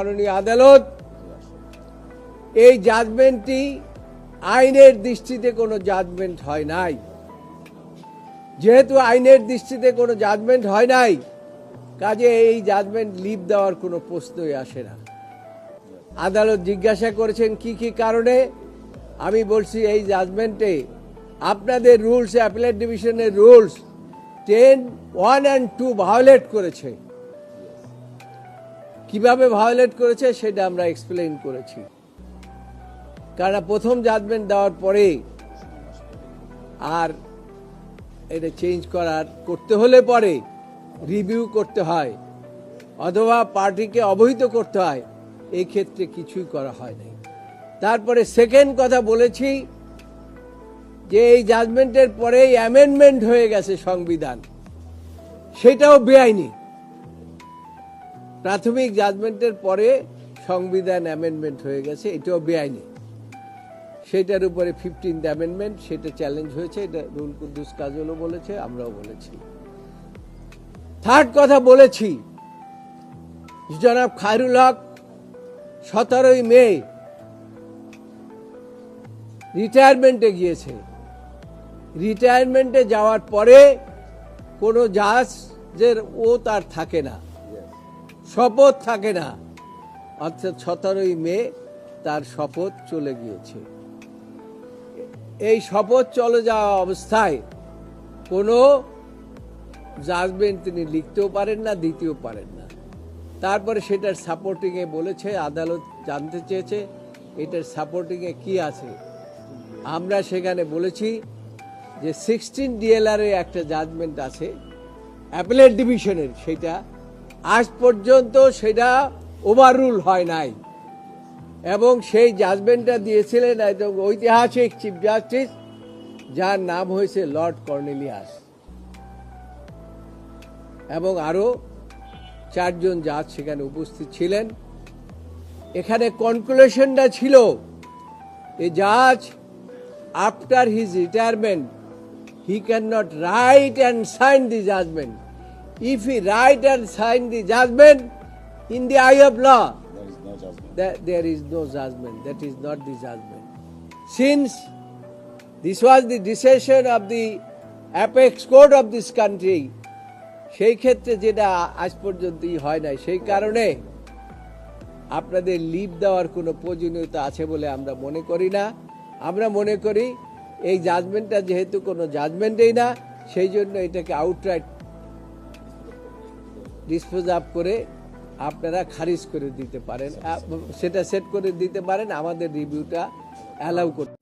মাননীয় আদালত, এই জাজমেন্টটি আইনের দৃষ্টিতে কোনো জাজমেন্ট হয় নাই। যেহেতু আইনের দৃষ্টিতে কোনো জাজমেন্ট হয় নাই, কাজে এই জাজমেন্ট লিভ দেওয়ার কোনো প্রশ্নই আসে না। আদালত জিজ্ঞাসা করেছেন, কি কি কারণে? আমি বলছি, এই জাজমেন্টে আপনাদের রুলস অ্যাপিলেট ডিভিশনের rules ten one and two violate করেছে। কীভাবে ভায়োলেট করেছে সেটা আমরা এক্সপ্লেন করেছি। কারণ প্রথম জাজমেন্ট দেওয়ার পরে আর এটা চেঞ্জ করার, করতে হলে পরে রিভিউ করতে হয়, অথবা পার্টিকে অবহিত করতে হয়, এই ক্ষেত্রে কিছুই করা হয় নাই। তারপরে সেকেন্ড কথা বলেছি যে এই জাজমেন্টের পরেই অ্যামেন্ডমেন্ট হয়ে গেছে সংবিধান। সেটাও বেআইনি। প্রাথমিক জাজমেন্টের পরে সংবিধান অ্যামেন্ডমেন্ট হয়ে গেছে, এটাও বেআইনি। সেটার উপরে ফিফটিন্থ অ্যামেন্ডমেন্ট সেটা চ্যালেঞ্জ হয়েছে, এটা রুল কুদ্দুস কাজলও বলেছে, আমরাও বলেছি। থার্ড কথা বলেছি, জনাব খায়রুল হক সতেরোই মে রিটায়ারমেন্টে গিয়েছে। রিটায়ারমেন্টে যাওয়ার পরে কোনো জাহাজের ও তার থাকে না। শপথ থাকে না। অর্থাৎ সতেরোই মে তার শপথ চলে গিয়েছে। এই শপথ চলে যাওয়া অবস্থায় কোনো জাজমেন্ট তিনি লিখতেও পারেন না, দিতেও পারেন না। তারপরে সেটার সাপোর্টিংয়ে বলেছে, আদালত জানতে চেয়েছে, এটার সাপোর্টিংয়ে কি আছে। আমরা সেখানে বলেছি যে সিক্সটিন ডিএলআর একটা জাজমেন্ট আছে অ্যাপেলেট ডিভিশনের সেটা আজ পর্যন্ত সেটা ওভাররুল হয় নাই। এবং সেই জাজমেন্টটা দিয়েছিলেন একদম ঐতিহাসিক চিফ জাস্টিস যার নাম হয়েছে লর্ড কর্নেলিয়াস এবং আরও চারজন জাজ সেখানে উপস্থিত ছিলেন। এখানে কনক্লুশনটা ছিল, এ জাজ after his retirement he can not write and sign the judgement if he write and sign the judgement in the eye of law There is no judgment. that there is no judgment. That is not the judgment. Since this was the decision of the apex court of this country, সেই ক্ষেত্রে যেটা আজ পর্যন্তই হয় নাই সেই কারণে আপনাদের লিভ দেওয়ার কোনো প্রয়োজনীয়তা আছে বলে আমরা মনে করি না আমরা মনে করি এই জাজমেন্টটা যেহেতু কোনো জাজমেন্টেই না সেই জন্য এটাকে আউটরাইট ডিসপোজ আপ করে আপনারা খারিজ করে দিতে পারেন। সেটা সেট করে দিতে পারেন। আমাদের রিভিউটা অ্যালাউ করতে